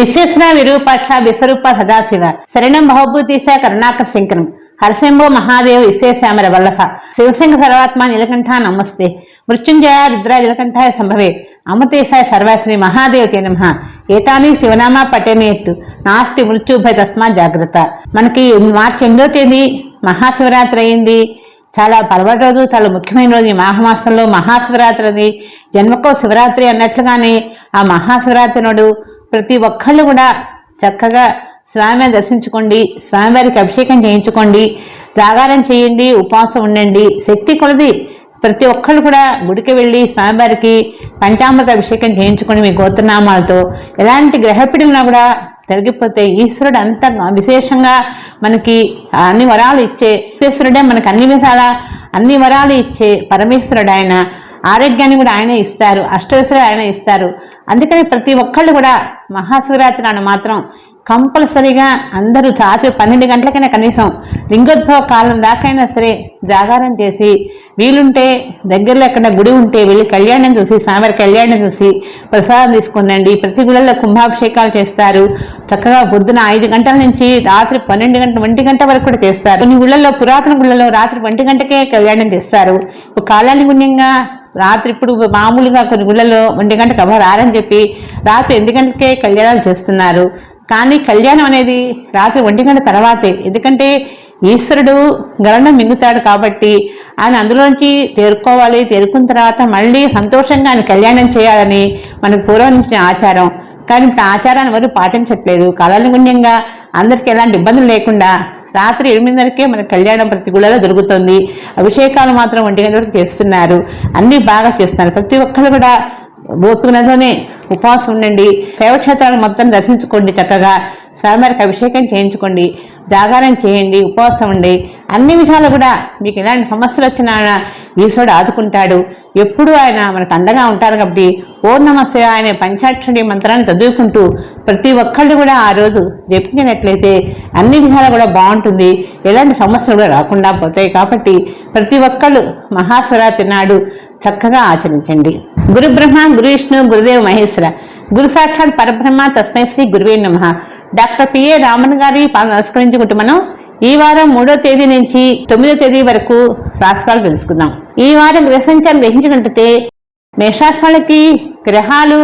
విశ్వేశ్వర విరూపాక్ష విశ్వరూప సదాశివ శరణం బహుభూతిశ కరుణాకర శంకరం హరసింభో మహాదేవ్ విశ్వేశ్యామర వల్లభ శివసింహ సర్వాత్మ నీలకంఠ నమస్తే మృత్యుంజయ రుద్ర నీలకంఠాయ సంభవే అమృతేశాయ సర్వాశ్రీ మహాదేవతే నమ. ఏతాని శివనామ పట్టేనేత్తు నాస్తి మృత్యుభయ తస్మా జాగ్రత్త. మనకి మార్చి ఎనిమిదో తేదీ మహాశివరాత్రి అయింది. చాలా పర్వటి రోజు చాలా ముఖ్యమైన రోజు ఈ మాఘమాసంలో మహాశివరాత్రి అది. జన్మకో శివరాత్రి అన్నట్లుగానే ఆ మహాశివరాత్రి నాడు ప్రతి ఒక్కళ్ళు కూడా చక్కగా స్వామిని దర్శించుకోండి స్వామివారికి అభిషేకం చేయించుకోండి జాగారం చేయండి ఉపవాసం ఉండండి శక్తి కొలది. ప్రతి ఒక్కళ్ళు కూడా గుడికి వెళ్ళి స్వామివారికి పంచామృత అభిషేకం చేయించుకొని మీ గోత్రనామాలతో ఎలాంటి గ్రహపీడలున్నా కూడా తొలగిపోతే ఈశ్వరుడు అంత విశేషంగా మనకి అన్ని వరాలు ఇచ్చే ఈశ్వరుడే మనకి అన్ని విధాల అన్ని వరాలు ఇచ్చే పరమేశ్వరుడు ఆయన. ఆరోగ్యాన్ని కూడా ఆయనే ఇస్తారు అష్టవేశ్వరుడు ఆయన ఇస్తారు. అందుకని ప్రతి ఒక్కళ్ళు కూడా మహాశివరాత్రి నాడు మాత్రం కంపల్సరీగా అందరూ రాత్రి పన్నెండు గంటలకైనా కనీసం లింగోద్భవ కాలం దాకైనా సరే జాగారం చేసి వీలుంటే దగ్గరలో ఎక్కడ గుడి ఉంటే వెళ్ళి కళ్యాణం చూసి స్వామివారి కళ్యాణం చూసి ప్రసాదం తీసుకునండి. ప్రతి గుళ్ళల్లో కుంభాభిషేకాలు చేస్తారు. చక్కగా పొద్దున ఐదు గంటల నుంచి రాత్రి పన్నెండు గంటల ఒంటి గంట వరకు కూడా చేస్తారు. కొన్ని గుళ్ళల్లో పురాతన గుళ్ళలో రాత్రి ఒంటి గంటకే కళ్యాణం చేస్తారు. కాలానుగుణ్యంగా రాత్రి ఇప్పుడు మామూలుగా కొన్ని గుళ్ళల్లో ఒంటి గంటకు ఎవరు రారని చెప్పి రాత్రి ఎనిమిది గంటలకే కళ్యాణాలు చేస్తున్నారు. కానీ కళ్యాణం అనేది రాత్రి ఒంటి గంట తర్వాతే. ఎందుకంటే ఈశ్వరుడు గరణం మింగుతాడు కాబట్టి ఆయన అందులోంచి తేరుకోవాలి. తేరుకున్న తర్వాత మళ్ళీ సంతోషంగా ఆయన కళ్యాణం చేయాలని మనకు పూర్వం నుంచి ఆచారం. కానీ ఇప్పుడు ఆచారాన్ని ఎవరు పాటించట్లేదు. కాలానుగుణ్యంగా అందరికీ ఎలాంటి ఇబ్బందులు లేకుండా రాత్రి ఎనిమిదిన్నరకే మన కళ్యాణం ప్రతి గుళ్ళలో దొరుకుతుంది అభిషేకాలు మాత్రం ఒంటి గంట వరకు చేస్తున్నారు. అన్నీ బాగా చేస్తున్నారు. ప్రతి ఒక్కరు కూడా బోతుకున్నతోనే ఉపవాసం ఉండండి. శైవక్షేత్రాలు మొత్తం దర్శించుకోండి చక్కగా. స్వామివారికి అభిషేకం చేయించుకోండి. జాగారం చేయండి. ఉపవాసం ఉండి అన్ని విధాలు కూడా మీకు ఎలాంటి సమస్యలు వచ్చినా ఈశ్వరుడు ఆదుకుంటాడు. ఎప్పుడూ ఆయన మనకు అండగా ఉంటారు కాబట్టి ఓ నమస్తే ఆయన పంచాక్షరి మంత్రాన్ని చదువుకుంటూ ప్రతి ఒక్కళ్ళు కూడా ఆ రోజు జపించినట్లయితే అన్ని విధాలు కూడా బాగుంటుంది. ఎలాంటి సమస్యలు కూడా రాకుండా పోతాయి కాబట్టి ప్రతి ఒక్కళ్ళు మహాశివరాత్రి నాడు చక్కగా ఆచరించండి. గురు బ్రహ్మ గురు విష్ణు గురుదేవ్ మహేశ్వర గురు సాక్షాత్ పరబ్రహ్మ తస్మై శ్రీ గురువే నమ. డాక్టర్ పిఏ రామన్ గారి పాలన నమస్కరించుకుంటూ మనం ఈ వారం మూడో తేదీ నుంచి తొమ్మిదో తేదీ వరకు రాశిఫలాలు తెలుసుకుందాం. ఈ వారం గ్రహ సంచారం గ్రహించినట్టయితే మేషరాశి గ్రహాలు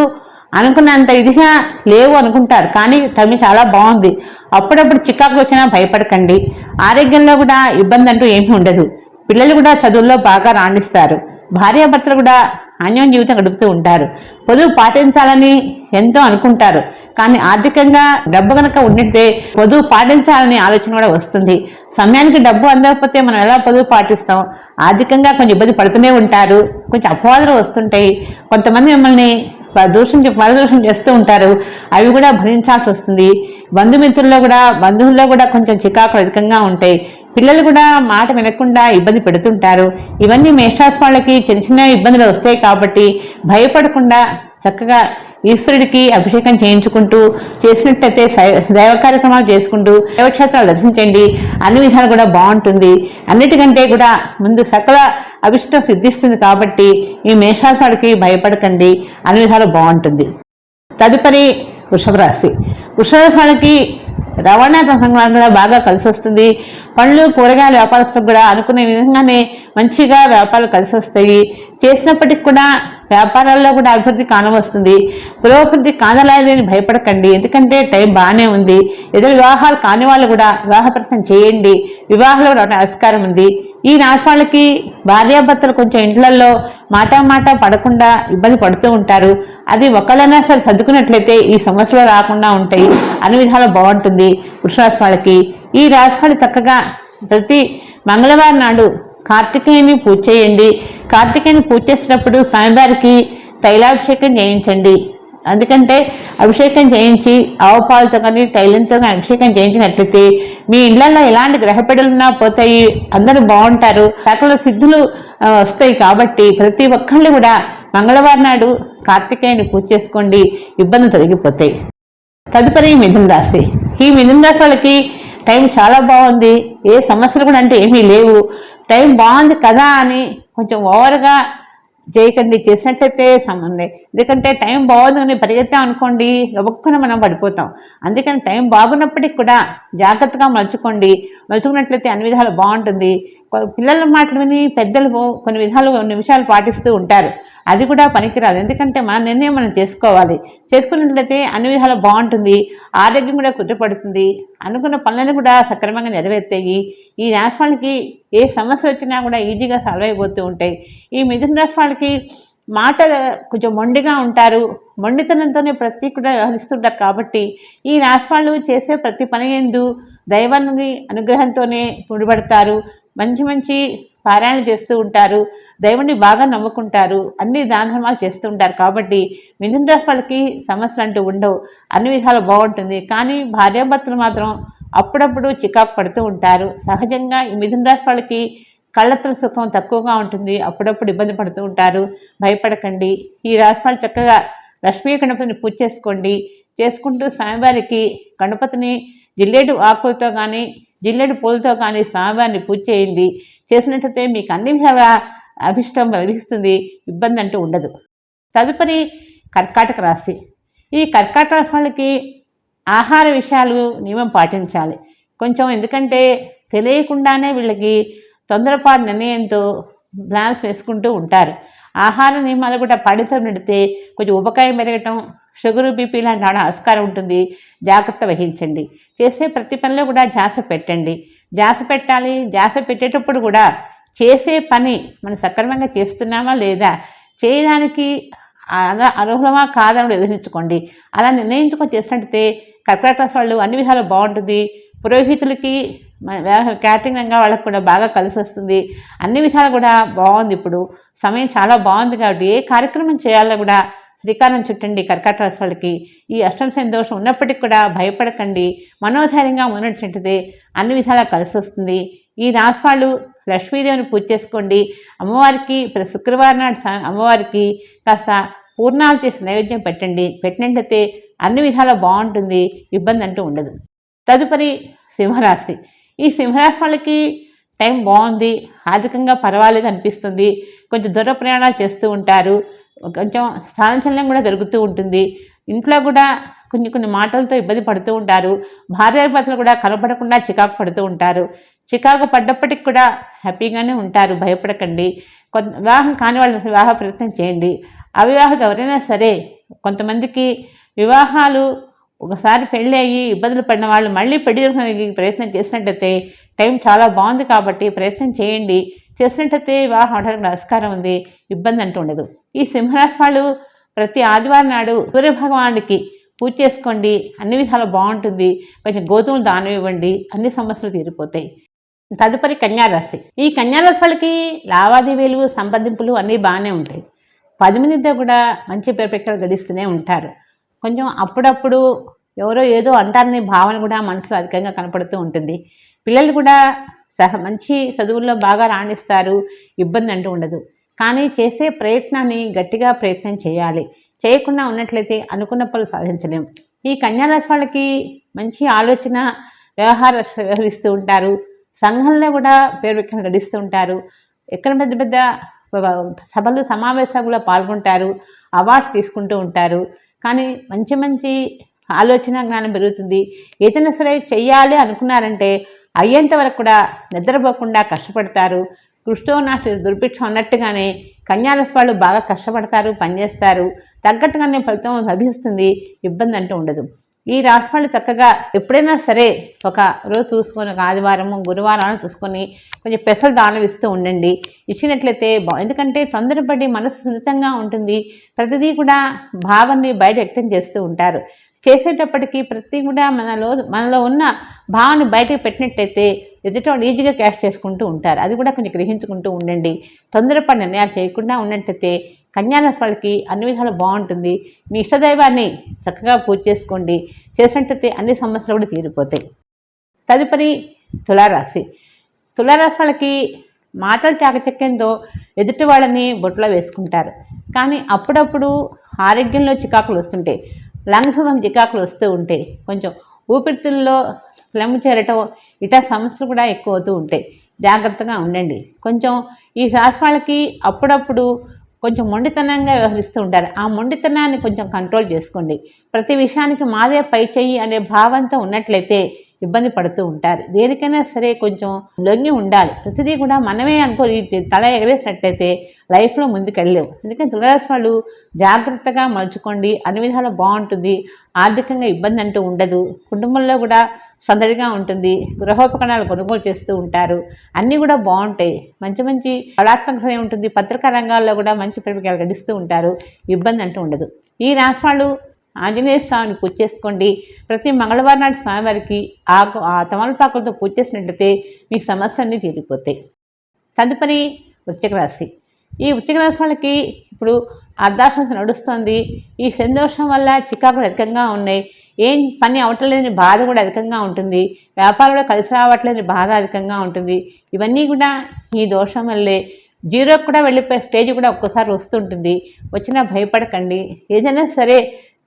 అనుకున్నంత ఇదిగా లేవు అనుకుంటారు. కానీ టైం చాలా బాగుంది. అప్పుడప్పుడు చికాకు వచ్చినా భయపడకండి. ఆరోగ్యంలో కూడా ఇబ్బంది అంటూ ఏమీ ఉండదు. పిల్లలు కూడా చదువుల్లో బాగా రాణిస్తారు. భార్యాభర్తలు కూడా అన్యోన్య జీవితం గడుపుతూ ఉంటారు. పొదుపు పాటించాలని ఎంతో అనుకుంటారు. కానీ ఆర్థికంగా డబ్బు కనుక ఉండితే పొదువు పాటించాలనే ఆలోచన కూడా వస్తుంది. సమయానికి డబ్బు అందకపోతే మనం ఎలా పొదువు పాటిస్తాం? ఆర్థికంగా కొంచెం ఇబ్బంది పడుతూనే ఉంటారు. కొంచెం అపవాదులు వస్తుంటాయి కొంతమంది మిమ్మల్ని దూషం పరదూషం చేస్తూ ఉంటారు. అవి కూడా భరించాల్సి వస్తుంది. బంధుమిత్రుల్లో కూడా బంధువుల్లో కూడా కొంచెం చికాకులు అధికంగా ఉంటాయి. పిల్లలు కూడా మాట వినకుండా ఇబ్బంది పెడుతుంటారు. ఇవన్నీ మేషరాశి వాళ్ళకి చిన్న చిన్న ఇబ్బందులు వస్తాయి కాబట్టి భయపడకుండా చక్కగా ఈశ్వరుడికి అభిషేకం చేయించుకుంటూ చేసినట్టయితే దైవ కార్యక్రమాలు చేసుకుంటూ దైవక్షేత్రాలు దర్శించండి. అన్ని విధాలు కూడా బాగుంటుంది. అన్నిటికంటే కూడా ముందు సకల అభిష్టం సిద్ధిస్తుంది కాబట్టి ఈ మేషరాశి భయపడకండి. అన్ని విధాలు బాగుంటుంది. తదుపరి వృషభ రాశి వృషభ రాశి రవాణా సంఘం కూడా బాగా కలిసి వస్తుంది పండ్లు కూరగాయల వ్యాపారస్తులకు కూడా అనుకునే విధంగానే మంచిగా వ్యాపారాలు కలిసి వస్తాయి చేసినప్పటికి కూడా వ్యాపారాల్లో కూడా అభివృద్ధి కానవస్తుంది. పురోభివృద్ధి కానలేదని భయపడకండి. ఎందుకంటే టైం బాగానే ఉంది. ఏదో వివాహాలు కాని వాళ్ళు కూడా వివాహ ప్రయత్నం చేయండి. వివాహాలు కూడా ఆస్కారం ఉంది. ఈ రాశి వాళ్ళకి భార్యాభర్తలు కొంచెం ఇంట్లలో మాట మాట పడకుండా ఇబ్బంది పడుతూ ఉంటారు. అది ఒకళ్ళైనా సరే సర్దుకున్నట్లయితే ఈ సమస్యలు రాకుండా ఉంటాయి. అన్ని విధాలు బాగుంటుంది వృషరాశి వాళ్ళకి. ఈ రాశి వాళ్ళు చక్కగా ప్రతి మంగళవారం నాడు కార్తికేయుని పూజ చేయండి. కార్తికేయుని పూజ చేసినప్పుడు స్వామివారికి తైలాభిషేకం చేయించండి. ఎందుకంటే అభిషేకం చేయించి ఆవు పాలతో కానీ తైలంతో కానీ అభిషేకం చేయించినట్లయితే మీ ఇళ్ళలో ఎలాంటి గ్రహపెడలున్నా పోతాయి అందరూ బాగుంటారు సకల సిద్ధులు వస్తాయి కాబట్టి ప్రతి ఒక్కళ్ళు కూడా మంగళవారం నాడు కార్తికేయుని పూజ చేసుకోండి. ఇబ్బందులు తొలగిపోతాయి. తదుపరి మిథున రాశి. ఈ మిథున రాశి వాళ్ళకి టైం చాలా బాగుంది. ఏ సమస్యలు కూడా అంటే ఏమీ లేవు. టైం బాగుంది కదా అని కొంచెం ఓవర్గా చేయకండి చేసినట్లయితే సంబంధం ఎందుకంటే టైం బాగుందని పరిగెత్తాం అనుకోండి గబుక్కున మనం పడిపోతాం. అందుకని టైం బాగున్నప్పటికి కూడా జాగ్రత్తగా మలుచుకోండి. మలుచుకున్నట్లయితే అన్ని విధాలు బాగుంటుంది. పిల్లల మాటలు విని పెద్దలు కొన్ని విధాలు కొన్ని విషయాలు పాటిస్తూ ఉంటారు. అది కూడా పనికిరాదు. ఎందుకంటే మన నిర్ణయం మనం చేసుకోవాలి. చేసుకున్నట్లయితే అన్ని విధాలు బాగుంటుంది. ఆరోగ్యం కూడా కుదుటపడుతుంది. అనుకున్న పనులను కూడా సక్రమంగా నెరవేర్తాయి. ఈ రాశి వాళ్ళకి ఏ సమస్య వచ్చినా కూడా ఈజీగా సాల్వ్ అయిపోతూ ఉంటాయి. ఈ మిథున రాశి వాళ్ళకి మాట కొంచెం మొండిగా ఉంటారు. మొండితనంతోనే ప్రతి కూడా వ్యవహరిస్తుంటారు కాబట్టి ఈ రాశి వాళ్ళు చేసే ప్రతి పని ఎందు దైవాన్ని అనుగ్రహంతోనే ముడిపడతారు. మంచి మంచి పారాయణలు చేస్తూ ఉంటారు. దైవాన్ని బాగా నమ్ముకుంటారు. అన్ని దాన ధర్మాలు చేస్తూ ఉంటారు. కాబట్టి మిథున రాశి వాళ్ళకి సమస్యలు అంటూ ఉండవు. అన్ని విధాలు బాగుంటుంది. కానీ భార్యాభర్తలు మాత్రం అప్పుడప్పుడు చికాకు పడుతూ ఉంటారు. సహజంగా ఈ మిథున రాశి వాళ్ళకి కళ్ళతల సుఖం తక్కువగా ఉంటుంది. అప్పుడప్పుడు ఇబ్బంది పడుతూ ఉంటారు. భయపడకండి. ఈ రాశి వాళ్ళు చక్కగా లక్ష్మీ గణపతిని పూజ చేసుకోండి. చేసుకుంటూ స్వామివారికి గణపతిని జిల్లేడు ఆకులతో కానీ జిల్లెడు పూలతో కానీ స్వామివారిని పూజ చేయండి. చేసినట్లయితే మీకు అన్ని విధాల అభిష్టం లభిస్తుంది. ఇబ్బంది అంటూ ఉండదు. తదుపరి కర్కాటక రాశి. ఈ కర్కాటక రాశి వాళ్ళకి ఆహార విషయాలు నియమం పాటించాలి. కొంచెం ఎందుకంటే తెలియకుండానే వీళ్ళకి తొందరపాటు నిర్ణయంతో ప్లాన్స్ వేసుకుంటూ ఉంటారు. ఆహార నియమాలు కూడా పాటితం నడితే కొంచెం ఉపకాయం పెరగటం షుగర్ బీపీ లాంటి రావడం ఆస్కారం ఉంటుంది. జాగ్రత్త వహించండి. చేసే ప్రతి పనిలో కూడా జాస పెట్టండి. జాస పెట్టాలి. జాస పెట్టేటప్పుడు కూడా చేసే పని మనం సక్రమంగా చేస్తున్నామా లేదా? చేయడానికి అద- అర్హులమా కాదని వివరించుకోండి. అలా నిర్ణయించుకొని చేసినట్టయితే కర్కాటక వాళ్ళు అన్ని విధాలు బాగుంటుంది. పురోహితులకి మన క్యాటరింగ్ రంగా వాళ్ళకి కూడా బాగా కలిసి వస్తుంది. అన్ని విధాలు కూడా బాగుంది ఇప్పుడు. సమయం చాలా బాగుంది కాబట్టి ఏ కార్యక్రమం చేయాలో కూడా శ్రీకారం చుట్టండి కర్కాటక రాశి వాళ్ళకి. ఈ అష్టం శని దోషం ఉన్నప్పటికీ కూడా భయపడకండి. మనోధైర్యంగా ఉన్నట్టు అన్ని విధాలా కలిసి వస్తుంది ఈ రాశి వాళ్ళు లక్ష్మీదేవిని పూజ చేసుకోండి. అమ్మవారికి ప్రతి శుక్రవారం నాడు అమ్మవారికి కాస్త పూర్ణాలు చేసి నైవేద్యం పెట్టండి. పెట్టినట్లయితే అన్ని విధాలా బాగుంటుంది. ఇబ్బంది అంటూ ఉండదు. తదుపరి సింహరాశి. ఈ సింహరాశి వాళ్ళకి టైం బాగుంది. ఆర్థికంగా పర్వాలేదు అనిపిస్తుంది. కొంచెం దూర ప్రయాణాలు చేస్తూ ఉంటారు. కొంచెం స్థానచలనం కూడా జరుగుతూ ఉంటుంది. ఇంట్లో కూడా కొన్ని కొన్ని మాటలతో ఇబ్బంది పడుతూ ఉంటారు. భార్యాభర్తలు కూడా కలపడకుండా చికాకు పడుతూ ఉంటారు. చికాకు పడ్డప్పటికి కూడా హ్యాపీగానే ఉంటారు. భయపడకండి. కొంత వివాహం కాని వాళ్ళు వివాహ ప్రయత్నం చేయండి. అవివాహిత ఎవరైనా సరే కొంతమందికి వివాహాలు ఒకసారి పెళ్ళి అయ్యి ఇబ్బందులు పడిన వాళ్ళు మళ్ళీ పెళ్ళి ప్రయత్నం చేసినట్టయితే టైం చాలా బాగుంది కాబట్టి ప్రయత్నం చేయండి. చేసినట్టయితే వివాహం అవడానికి ఆస్కారం ఉంది ఇబ్బంది అంటూ ఉండదు. ఈ సింహరాశి వాళ్ళు ప్రతి ఆదివారం నాడు సూర్యభగవానుడికి పూజ చేసుకోండి అన్ని విధాలు బాగుంటుంది కొంచెం గోధుమలు దానం ఇవ్వండి అన్ని సమస్యలు తీరిపోతాయి. తదుపరి కన్యారాశి. ఈ కన్యారాశి వాళ్ళకి లావాదేవీలు సంప్రదింపులు అన్నీ బాగానే ఉంటాయి. పది మందితో కూడా మంచి పేరుపెక్కలు గడిస్తూనే ఉంటారు. కొంచెం అప్పుడప్పుడు ఎవరో ఏదో అంటారనే భావన కూడా మనసులో అధికంగా కనపడుతూ ఉంటుంది. పిల్లలు కూడా సహ మంచి చదువుల్లో బాగా రాణిస్తారు ఇబ్బంది అంటూ ఉండదు. కానీ చేసే ప్రయత్నాన్ని గట్టిగా ప్రయత్నం చేయాలి. చేయకుండా ఉన్నట్లయితే అనుకున్న పనులు సాధించలేం. ఈ కన్యారాశి వాళ్ళకి మంచి ఆలోచన వ్యవహార వ్యవహరిస్తూ ఉంటారు. సంఘంలో కూడా పేరు వ్యక్తిని గడిస్తూ ఉంటారు. ఎక్కడ పెద్ద పెద్ద సభలు సమావేశాల్లో పాల్గొంటారు. అవార్డ్స్ తీసుకుంటూ ఉంటారు. కానీ మంచి మంచి ఆలోచన జ్ఞానం పెరుగుతుంది. ఏదైనా సరే చెయ్యాలి అనుకున్నారంటే అయ్యేంత వరకు కూడా నిద్రపోకుండా కష్టపడతారు. కృష్ణో నాటి దుర్భిక్షం అన్నట్టుగానే కన్యారస్ వాళ్ళు బాగా కష్టపడతారు పనిచేస్తారు తగ్గట్టుగానే ఫలితం లభిస్తుంది ఇబ్బంది అంటూ ఉండదు. ఈ రాశి వాళ్ళు చక్కగా ఎప్పుడైనా సరే ఒక రోజు చూసుకొని ఒక ఆదివారము గురువారాలు చూసుకొని కొంచెం పెసలు దానం ఇస్తూ ఉండండి. ఇచ్చినట్లయితే బా ఎందుకంటే తొందరపడి మనసు సున్నితంగా ఉంటుంది. ప్రతిదీ కూడా భావాన్ని బయట వ్యక్తం చేస్తూ ఉంటారు. చేసేటప్పటికీ ప్రతి కూడా మనలో మనలో ఉన్న భావన బయటకు పెట్టినట్టయితే ఎదుటోళ్ళు ఈజీగా క్యాష్ చేసుకుంటూ ఉంటారు. అది కూడా కొంచెం గ్రహించుకుంటూ ఉండండి. తొందరపడి నిర్ణయాలు చేయకుండా ఉన్నట్టయితే కన్యారాశి వాళ్ళకి అన్ని విధాలు బాగుంటుంది. మీ ఇష్టదైవాన్ని చక్కగా పూజ చేసుకోండి. చేసినట్టయితే అన్ని సమస్యలు కూడా తీరిపోతాయి. తదుపరి తులారాశి. తులారాశి వాళ్ళకి మాటలు చాకచక్యంతో ఎదుటి వాళ్ళని బొట్లో వేసుకుంటారు. కానీ అప్పుడప్పుడు ఆరోగ్యంలో చికాకులు వస్తుంటాయి. లంగ్స్ చికాకులు వస్తూ ఉంటాయి కొంచెం ఊపిరితిత్తుల్లో ఫ్లెమ్ చేరటం ఇటా సమస్యలు కూడా ఎక్కువ అవుతూ ఉంటాయి జాగ్రత్తగా ఉండండి. కొంచెం ఈ రాశి వాళ్ళకి అప్పుడప్పుడు కొంచెం మొండితనంగా వ్యవహరిస్తూ ఉంటారు. ఆ మొండితనాన్ని కొంచెం కంట్రోల్ చేసుకోండి. ప్రతి విషయానికి మాదే పై చెయ్యి అనే భావంతో ఉన్నట్లయితే ఇబ్బంది పడుతూ ఉంటారు. దేనికైనా సరే కొంచెం లొంగి ఉండాలి. ప్రతిదీ కూడా మనమే అనుకో తల ఎగరేసినట్లయితే లైఫ్లో ముందుకెళ్ళలేవు. అందుకని తులరాశి వాళ్ళు జాగ్రత్తగా మలుచుకోండి. అన్ని విధాలు బాగుంటుంది. ఆర్థికంగా ఇబ్బంది అంటూ ఉండదు. కుటుంబంలో కూడా సందడిగా ఉంటుంది. గృహోపకరణాలు కొనుగోలు చేస్తూ ఉంటారు. అన్నీ కూడా బాగుంటాయి. మంచి మంచి కళాత్మకత ఉంటుంది. పత్రికా రంగాల్లో కూడా మంచి ప్రేమికలు గడిస్తూ ఉంటారు. ఇబ్బంది అంటూ ఉండదు. ఈ రాశి వాళ్ళు ఆంజనేయ స్వామిని పూజ చేసుకోండి. ప్రతి మంగళవారం నాటి స్వామివారికి ఆకు ఆ తమలపాకులతో పూజ చేసినట్లయితే మీ సమస్యలన్నీ తీరిపోతాయి. తదుపరి వృశ్చిక రాశి. ఈ వృశ్చిక రాశి వాళ్ళకి ఇప్పుడు అర్ధాశ్వాస నడుస్తుంది. ఈ సంతోషం వల్ల చికాకులు అధికంగా ఉన్నాయి. ఏం పని అవటలేని బాధ కూడా అధికంగా ఉంటుంది. వ్యాపారం కూడా కలిసి రావట్లేని బాధ అధికంగా ఉంటుంది. ఇవన్నీ కూడా ఈ దోషం వల్లే. జీరోకి కూడా వెళ్ళిపోయే స్టేజ్ కూడా ఒక్కసారి వస్తుంటుంది వచ్చినా భయపడకండి. ఏదైనా సరే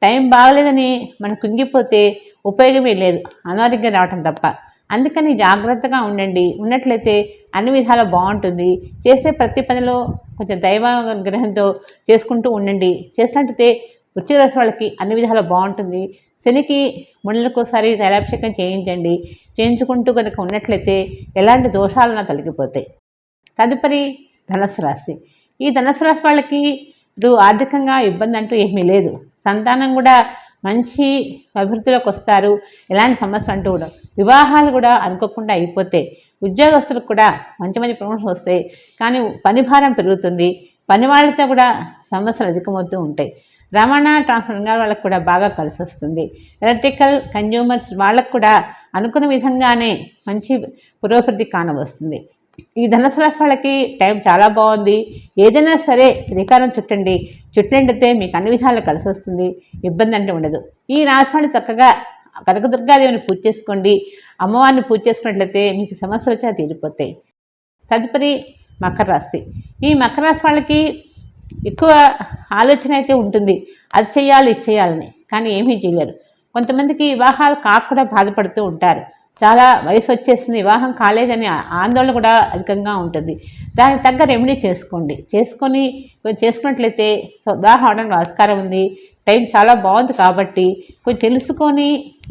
టైం బాగలేదని మనం కుంగిపోతే ఉపయోగమే లేదు. అనారోగ్యం రావటం తప్ప. అందుకని జాగ్రత్తగా ఉండండి. ఉన్నట్లయితే అన్ని విధాలు బాగుంటుంది. చేసే ప్రతి పనిలో కొంచెం దైవాగ్రహంతో చేసుకుంటూ ఉండండి. చేసినట్టయితే వృత్తి రాశి వాళ్ళకి అన్ని విధాలు బాగుంటుంది. శనికి మునులకోసారి తైలాభిషేకం చేయించండి. చేయించుకుంటూ కనుక ఉన్నట్లయితే ఎలాంటి దోషాలన్నా తొలగిపోతాయి. తదుపరి ధనస్సు రాశి. ఈ ధనస్సు రాశి వాళ్ళకి ఇప్పుడు ఆర్థికంగా ఇబ్బంది అంటూ ఏమీ లేదు. సంతానం కూడా మంచి అభివృద్ధిలోకి వస్తారు. ఎలాంటి సమస్యలు అంటూ కూడా వివాహాలు కూడా అనుకోకుండా అయిపోతాయి ఉద్యోగస్తులకు కూడా మంచి మంచి ప్రమోషన్స్ వస్తాయి. కానీ పని భారం పెరుగుతుంది. పని వాళ్ళతో కూడా సమస్యలు అధికమవుతూ ఉంటాయి. రవాణా ట్రాన్స్పోర్ట్ రంగాల వాళ్ళకు కూడా బాగా కలిసి వస్తుంది. ఎలక్ట్రికల్ కన్జ్యూమర్స్ వాళ్ళకు కూడా అనుకున్న విధంగానే మంచి పురోభివృద్ధి కానవస్తుంది. ఈ ధనుసు రాశి వాళ్ళకి టైం చాలా బాగుంది. ఏదైనా సరే శ్రీకారం చుట్టండి. చుట్టినట్టయితే మీకు అన్ని విధాలు కలిసి వస్తుంది. ఇబ్బంది అంటే ఉండదు. ఈ రాశి వాళ్ళు చక్కగా కనకదుర్గాదేవిని పూజ చేసుకోండి. అమ్మవారిని పూజ చేసుకున్నట్లయితే మీకు సమస్యలు వచ్చా తీరిపోతాయి. తదుపరి మకర రాశి. ఈ మకర రాశి వాళ్ళకి ఎక్కువ ఆలోచన అయితే ఉంటుంది. అది చేయాలి ఇది చేయాలని. కానీ ఏమీ చేయలేరు. కొంతమందికి వివాహాలు కాకుండా బాధపడుతూ ఉంటారు. చాలా వయసు వచ్చేసింది వివాహం కాలేదని ఆందోళన కూడా అధికంగా ఉంటుంది. దానికి తగ్గ రెమెడీ చేసుకోండి. చేసుకొని చేసుకున్నట్లయితే వివాహం అవడానికి ఆస్కారం ఉంది. టైం చాలా బాగుంది కాబట్టి కొంచెం తెలుసుకొని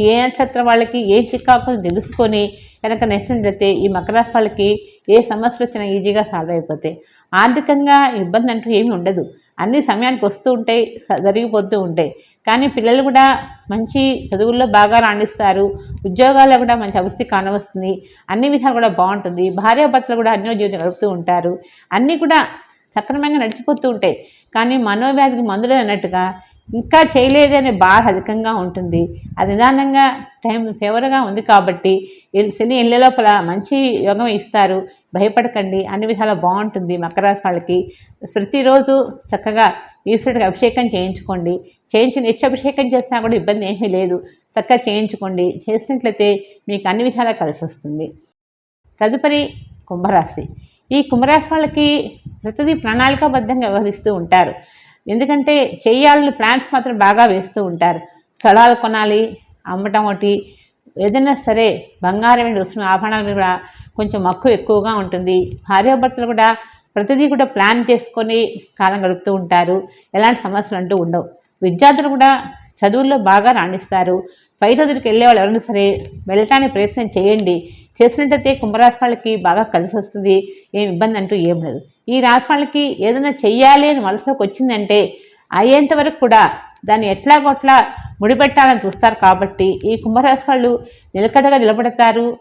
ఏ నక్షత్రం వాళ్ళకి ఏ చిక్కాకు తెలుసుకొని కనుక నచ్చినట్లయితే ఈ మకరాశి వాళ్ళకి ఏ సమస్యలు వచ్చినా ఈజీగా సాల్వ్ అయిపోతాయి. ఆర్థికంగా ఇబ్బంది అంటూ ఏమీ ఉండదు. అన్ని సమయానికి వస్తూ ఉంటాయి జరిగిపోతూ ఉంటాయి. కానీ పిల్లలు కూడా మంచి చదువుల్లో బాగా రాణిస్తారు. ఉద్యోగాల్లో కూడా మంచి అభివృద్ధి కానవస్తుంది. అన్ని విధాలు కూడా బాగుంటుంది. భార్యాభర్తలు కూడా అన్యో జీవితం గడుపుతూ ఉంటారు. అన్నీ కూడా సక్రమంగా నడిచిపోతూ ఉంటాయి. కానీ మనోవ్యాధికి మందులు అన్నట్టుగా ఇంకా చేయలేదు అనే బాధ అధికంగా ఉంటుంది. అది నిదానంగా టైం ఫేవర్గా ఉంది కాబట్టి శని ఇళ్ళ లోపల మంచి యోగం ఇస్తారు. భయపడకండి అన్ని విధాలా బాగుంటుంది మకర రాశి వాళ్ళకి. ప్రతిరోజు చక్కగా ఈశ్వరుడికి అభిషేకం చేయించుకోండి. చేయించిన నిత్య అభిషేకం చేసినా కూడా ఇబ్బంది ఏమీ లేదు. చక్కగా చేయించుకోండి. చేసినట్లయితే మీకు అన్ని విధాలా కలిసి వస్తుంది. తదుపరి కుంభరాశి. ఈ కుంభరాశి వాళ్ళకి ప్రతిదీ ప్రణాళికాబద్ధంగా వ్యవహరిస్తూ ఉంటారు. ఎందుకంటే చేయాలని ప్లాన్స్ మాత్రం బాగా వేస్తూ ఉంటారు. స్థలాలు కొనాలి అమ్మటం ఒకటి ఏదైనా సరే బంగారం వస్తున్న ఆభరణాలు కూడా కొంచెం మక్కువ ఎక్కువగా ఉంటుంది. భార్యాభర్తలు కూడా ప్రతిదీ కూడా ప్లాన్ చేసుకొని కాలం గడుపుతూ ఉంటారు. ఎలాంటి సమస్యలు అంటూ ఉండవు. విద్యార్థులు కూడా చదువుల్లో బాగా రాణిస్తారు. పై చదువులకు వెళ్ళే వాళ్ళు ఎవరైనా సరే వెళ్ళటానికి ప్రయత్నం చేయండి. చేసినట్టయితే కుంభరాశి వాళ్ళకి బాగా కలిసి వస్తుంది. ఏం ఇబ్బంది అంటూ ఏం లేదు. ఈ రాశి వాళ్ళకి ఏదైనా చెయ్యాలి అని మనసులోకి వచ్చిందంటే అయ్యేంత వరకు కూడా దాన్ని ఎట్లాగొట్లా ముడిపెట్టాలని చూస్తారు కాబట్టి ఈ కుంభరాశి వాళ్ళు నిలకడగా నిలబడతారు.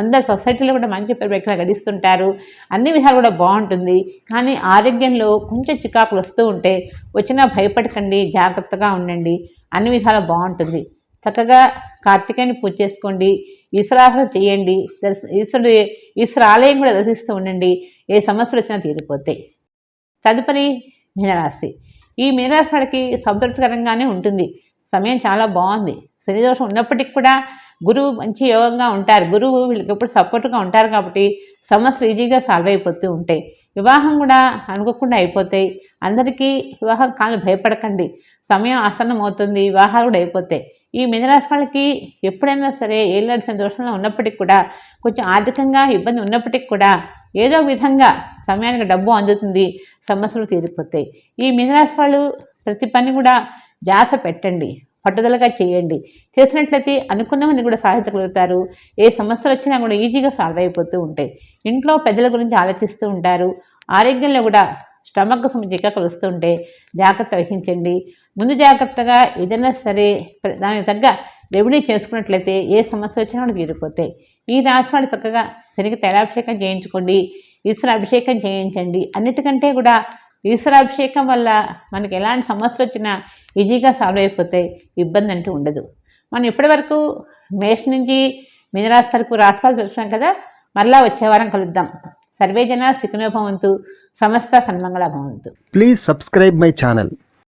అందరు సొసైటీలో కూడా మంచి పేరు గడిస్తుంటారు. అన్ని విధాలు కూడా బాగుంటుంది. కానీ ఆరోగ్యంలో కొంచెం చికాకులు వస్తూ ఉంటే వచ్చినా భయపడకండి జాగ్రత్తగా ఉండండి. అన్ని విధాలు బాగుంటుంది. చక్కగా కార్తికేయని పూజ చేసుకోండి. ఈశ్వరాసన చేయండి. ఈశ్వరుడు ఈశ్వర ఆలయం కూడా దర్శిస్తూ ఉండండి. ఏ సమస్యలు వచ్చినా తీరిపోతాయి. తదుపరి మీనరాశి. ఈ మీనరాశి వాడికి సంతృప్తికరంగానే ఉంటుంది. సమయం చాలా బాగుంది. శనిదోషం ఉన్నప్పటికీ కూడా గురువు మంచి యోగంగా ఉంటారు. గురువు వీళ్ళకి ఎప్పుడు సపోర్ట్గా ఉంటారు కాబట్టి సమస్యలు ఈజీగా సాల్వ్ అయిపోతూ ఉంటాయి. వివాహం కూడా అనుకోకుండా అయిపోతాయి. అందరికీ వివాహం కానీ భయపడకండి. సమయం ఆసన్నం అవుతుంది. వివాహాలు కూడా అయిపోతాయి. ఈ మిథరాశి వాళ్ళకి ఎప్పుడైనా సరే ఏళ్ళ దోషంలో ఉన్నప్పటికీ కూడా కొంచెం ఆర్థికంగా ఇబ్బంది ఉన్నప్పటికీ కూడా ఏదో విధంగా సమయానికి డబ్బు అందుతుంది. సమస్యలు తీరిపోతాయి. ఈ మీనరాశి వాళ్ళు ప్రతి పని కూడా జాస పెట్టండి. పట్టుదలగా చేయండి. చేసినట్లయితే అనుకున్నవన్నీ కూడా సాధించగలుగుతారు. ఏ సమస్యలు వచ్చినా కూడా ఈజీగా సాల్వ్ అయిపోతూ ఉంటాయి. ఇంట్లో పెద్దల గురించి ఆలోచిస్తూ ఉంటారు. ఆరోగ్యంలో కూడా స్టమక్ సమస్యగా కలుస్తుంటే జాగ్రత్త వహించండి. ముందు జాగ్రత్తగా ఏదైనా సరే ప్ర- దానికి తగ్గ రెమెడీ చేసుకున్నట్లయితే ఏ సమస్య వచ్చినా కూడా తీరిపోతాయి. ఈ రాశి వాళ్ళు చక్కగా శనికి తైలాభిషేకం చేయించుకోండి. ఈశ్వర అభిషేకం చేయించండి. అన్నిటికంటే కూడా ఈశ్వరాభిషేకం వల్ల మనకి ఎలాంటి సమస్యలు వచ్చినా ఈజీగా సాల్వ్ అయిపోతాయి ఇబ్బంది అంటూ ఉండదు. మనం ఇప్పటివరకు మేష నుంచి మీనరాశి వరకు రాశిఫలాలు చూసినాం కదా మరలా వచ్చే వారం కలుద్దాం. సర్వేజన జన భవంతు సమస్త సన్మంగళ భవంతు. Please subscribe my channel